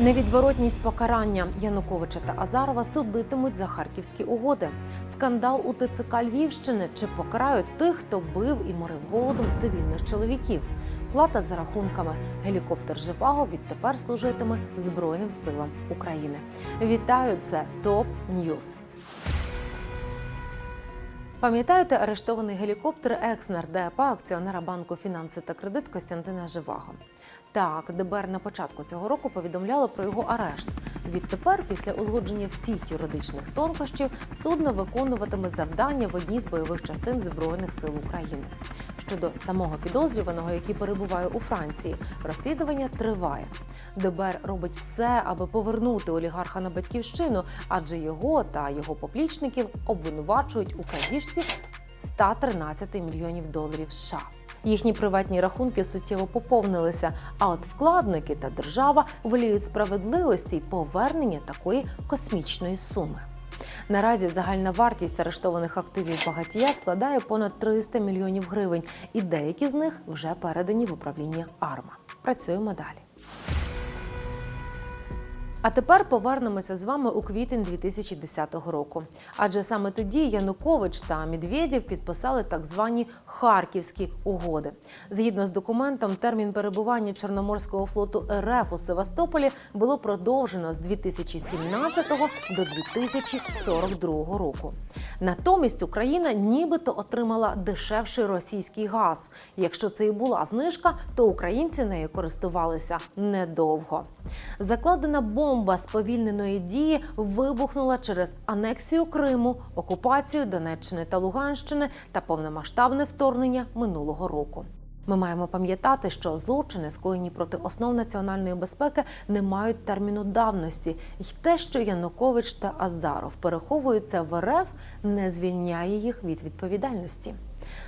Невідворотність покарання Януковича та Азарова судитимуть за харківські угоди. Скандал у ТЦК Львівщини чи покарають тих, хто бив і морив голодом цивільних чоловіків. Плата за рахунками. Гелікоптер Живаго відтепер служитиме Збройним силам України. Вітаю! Це ТОП Ньюз. Пам'ятаєте арештований гелікоптер екс-нардепа акціонера банку фінанси та кредит Костянтина Живаго? Так, ДБР на початку цього року повідомляло про його арешт. Відтепер, після узгодження всіх юридичних тонкощів, судно виконуватиме завдання в одній з бойових частин Збройних сил України. Щодо самого підозрюваного, який перебуває у Франції, розслідування триває. ДБР робить все, аби повернути олігарха на батьківщину, адже його та його поплічників обвинувачують у крадіжці 113 мільйонів доларів США. Їхні приватні рахунки суттєво поповнилися. А от вкладники та держава воліють справедливості й повернення такої космічної суми. Наразі загальна вартість арештованих активів багатія складає понад 300 мільйонів гривень, і деякі з них вже передані в управління АРМА. Працюємо далі. А тепер повернемося з вами у квітень 2010 року. Адже саме тоді Янукович та Медведєв підписали так звані харківські угоди. Згідно з документом, термін перебування Чорноморського флоту РФ у Севастополі було продовжено з 2017 до 2042 року. Натомість Україна нібито отримала дешевший російський газ. Якщо це і була знижка, то українці нею користувалися недовго. Закладена бомба сповільненої дії вибухнула через анексію Криму, окупацію Донеччини та Луганщини та повномасштабне вторгнення минулого року. Ми маємо пам'ятати, що злочини, скоєні проти основ національної безпеки, не мають терміну давності, і те, що Янукович та Азаров переховуються в РФ, не звільняє їх від відповідальності.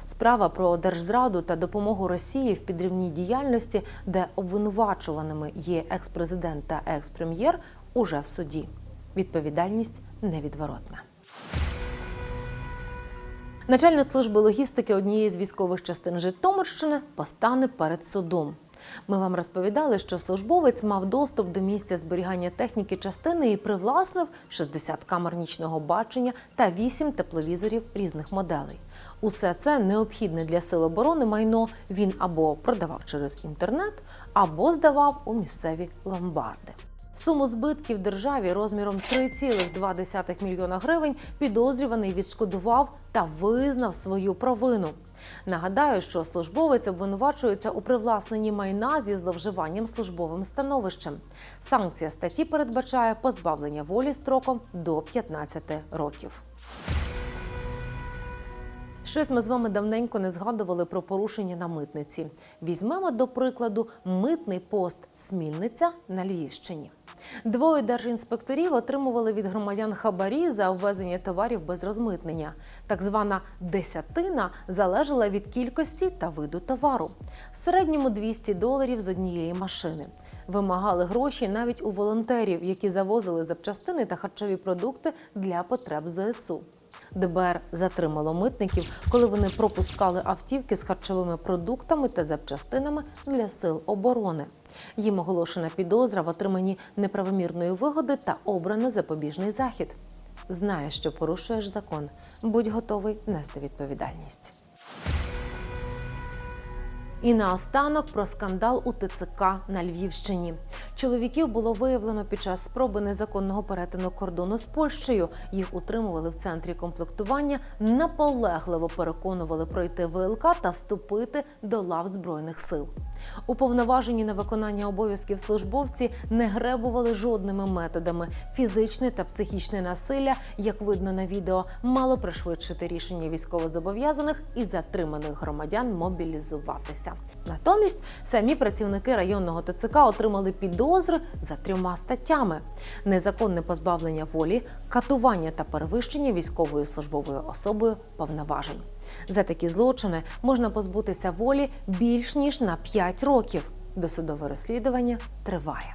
Справа про держзраду та допомогу Росії в підривній діяльності, де обвинувачуваними є екс-президент та екс-прем'єр, уже в суді. Відповідальність невідворотна. Начальник служби логістики однієї з військових частин Житомирщини постане перед судом. Ми вам розповідали, що службовець мав доступ до місця зберігання техніки частини і привласнив 60 камер нічного бачення та 8 тепловізорів різних моделей. Усе це необхідне для сил оборони майно він або продавав через інтернет, або здавав у місцеві ломбарди. Суму збитків державі розміром 3,2 мільйона гривень підозрюваний відшкодував та визнав свою провину. Нагадаю, що службовець обвинувачується у привласненні майна зі зловживанням службовим становищем. Санкція статті передбачає позбавлення волі строком до 15 років. Щось ми з вами давненько не згадували про порушення на митниці. Візьмемо до прикладу митний пост Смільниця на Львівщині. Двоє держінспекторів отримували від громадян хабарі за ввезення товарів без розмитнення. Так звана десятина залежала від кількості та виду товару. В середньому 200 доларів з однієї машини. Вимагали гроші навіть у волонтерів, які завозили запчастини та харчові продукти для потреб ЗСУ. ДБР затримало митників, коли вони пропускали автівки з харчовими продуктами та запчастинами для сил оборони. Їм оголошена підозра в отриманні неправомірної вигоди та обрано запобіжний захід. Знаєш, що порушуєш закон. Будь готовий нести відповідальність. І наостанок про скандал у ТЦК на Львівщині. Чоловіків було виявлено під час спроби незаконного перетину кордону з Польщею. Їх утримували в центрі комплектування, наполегливо переконували пройти ВЛК та вступити до лав збройних сил. Уповноважені на виконання обов'язків службовці не гребували жодними методами. Фізичне та психічне насилля, як видно на відео, мало пришвидшити рішення військовозобов'язаних і затриманих громадян мобілізуватися. Натомість самі працівники районного ТЦК отримали підозри за трьома статтями: незаконне позбавлення волі, катування та перевищення військовою службовою особою повноважень. За такі злочини можна позбутися волі більш ніж на 5 років. Досудове розслідування триває.